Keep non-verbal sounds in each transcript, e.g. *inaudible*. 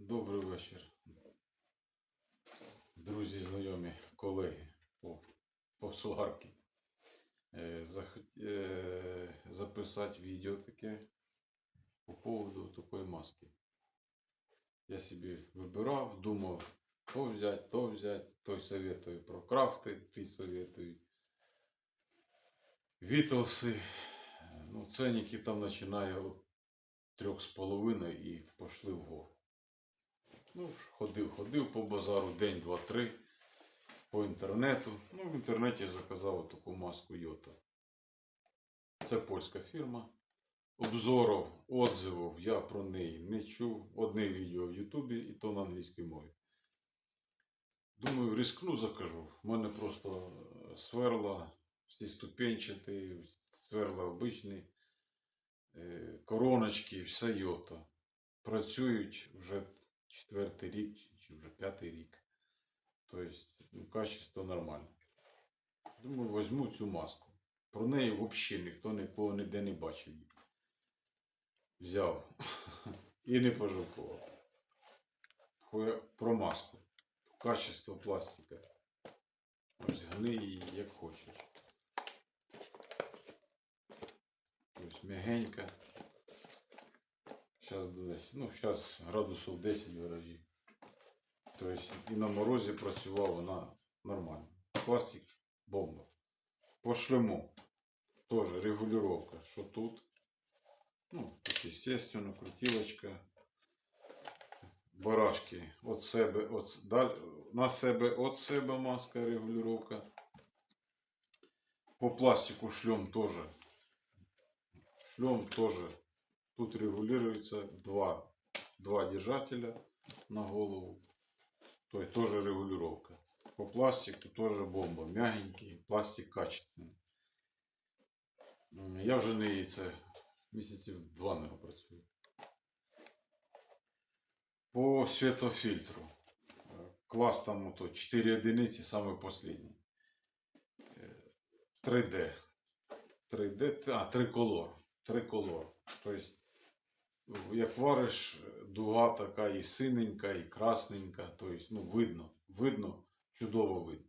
Добрий вечір. Друзі, знайомі, колеги по, по сварки. Е, захот- е, записати відео таке по поводу такої маски. Я собі вибирав, думав, то взяти, то взяти, той советує про крафти, ті советують. Вітлси. Ну, ценники там трьох з половиною і пішли вгору. Ну, ходив, ходив по базару день, два, три по інтернету. Ну, в інтернеті заказав таку маску Йота. Це польська фірма. Обзорів, отзивів я про неї не чув. Одне відео в Ютубі і то на англійській мові. Думаю, рискну закажу. У мене просто е, сверла, всі ступенчаті, сверла обичні, е, короночки, все Йота. Працюють вже четвертий рік чи- вже п'ятий рік. Тобто, ну, качество нормальне. Думаю, візьму цю маску. Про неї взагалі ніхто нікого ніде не бачив. Взяв *laughs* і не пожалкував. Про маску. Качество пластика. Гни її як хочеш. Ось м'ягенька. Зараз десь, ну, зараз градусів 10 в гаражі. Тобто і на морозі працювала вона нормально. Пластик бомба. По шлему теж регулювання, що тут. Ну, тут, естественно, крутилочка. Барашки от себе, от, даль, на себе от себе маска регулювання. По пластику шлем тоже. Шлем тоже. Тут регулируется два, два держателя на голову. То есть тоже регулировка. По пластику тоже бомба. Мягенький, пластик качественный. Я вже не це місяців два не працюю. По светофильтру. Е, Класс там ото 4 единиці, самый последний. Е, 3D. 3D, а, триколор. Триколор. Тобто, як вариш, дуга така і синенька, і красненька. Тобто, ну, видно, видно, чудово видно.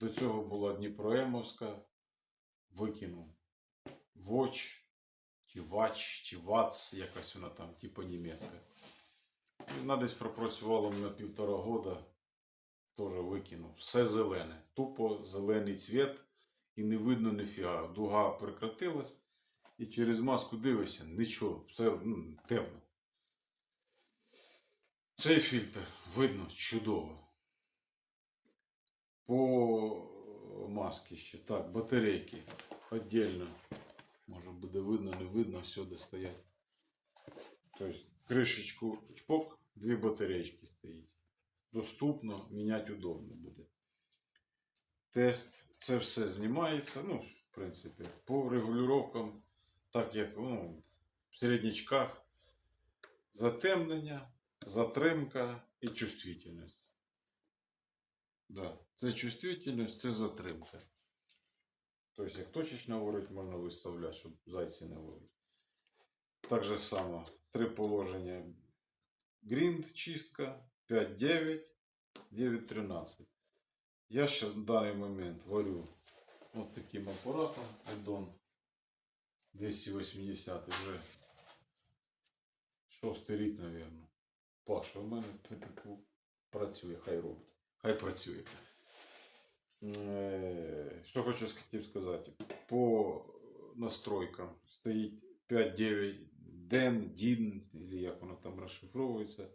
До цього була Дніпроемовська, викинув. Воч, чи Вач, чи Вац, якась вона там, типу німецька. Вона десь пропрацювала на півтора года, теж викинув. Все зелене. Тупо зелений цвіт і не видно ніфіга. Дуга прекратилась, і через маску дивишся, нічого, все ну, темно. Цей фільтр видно чудово. По масці ще так, батарейки віддільно. Може буде видно, не видно, всюди стоять. Тобто кришечку чпок, дві батареечки стоїть. Доступно, міняти удобно буде. Тест, це все знімається. Ну, в принципі, по регулюванням, так як ну, в середнячках, затемнення, затримка і чувствительність. Да. Це чувствительність, це затримка. Тобто, як точечно говорить, можна виставляти, щоб зайці не ловити. Так же само три положення. Грінд, чистка, 5-9, 9-13. Я ще в даний момент варю от таким апаратом Edon 280 вже шостий рік, мабуть. Паша, у мене працює, хай робить. Хай працює. Що хочу хотів сказати. По настройкам стоїть 5-9 ден, дін, як воно там розшифровується,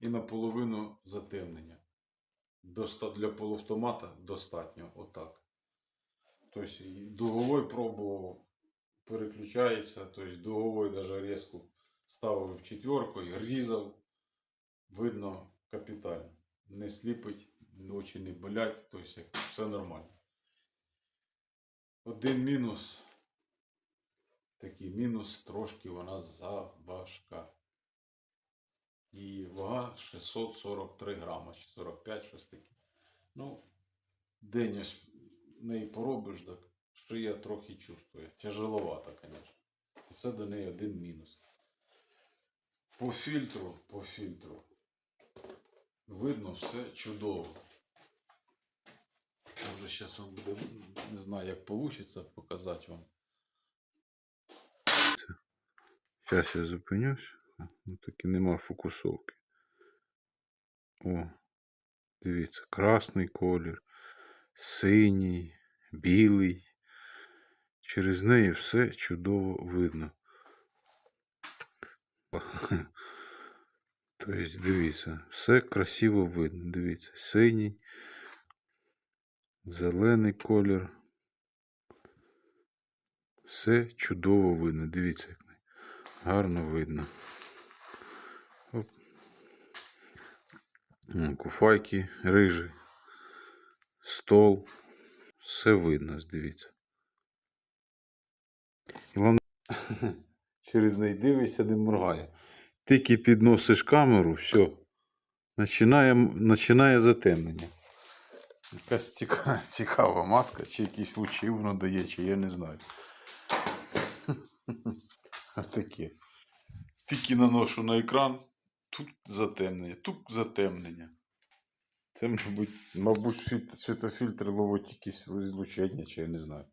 і наполовину затемнення. Для полуавтомата достатньо отак. Тобто і дуговой пробував, переключається, тобто дуговой даже резку четверку і різав. Видно капітально. Не сліпить, очі не болять, тобто все нормально. Один мінус. Такий мінус, трошки вона заважка. І вага 643 грама, чи 45, щось таке. Ну, день ось неї поробиш, так шия трохи чувствує. Тяжеловата, звісно. Це до неї один мінус. По фільтру, по фільтру. видно все чудово. Може, зараз вам буде, не знаю, як вийде показати вам. Зараз я зупинюсь. Ну, таки нема фокусовки. О, дивіться, красний колір, синій, білий. Через неї все чудово видно. *laughs* Тобто, дивіться, все красиво видно. Дивіться, синій, зелений колір. Все чудово видно. Дивіться, як гарно видно. Оп. Куфайки, рижі, стол. Все видно, дивіться. І головне, *laughs* через неї дивишся, не моргає. Тільки підносиш камеру, все. Починає, починає затемнення. Якась цікава, *laughs* цікава маска, чи якісь лучі воно дає, чи я не знаю. *laughs* Таке. Тільки наношу на екран, тут затемнення, тут затемнення. Це, мабуть, мабуть світофільтр ловить якісь злучення, чи я не знаю.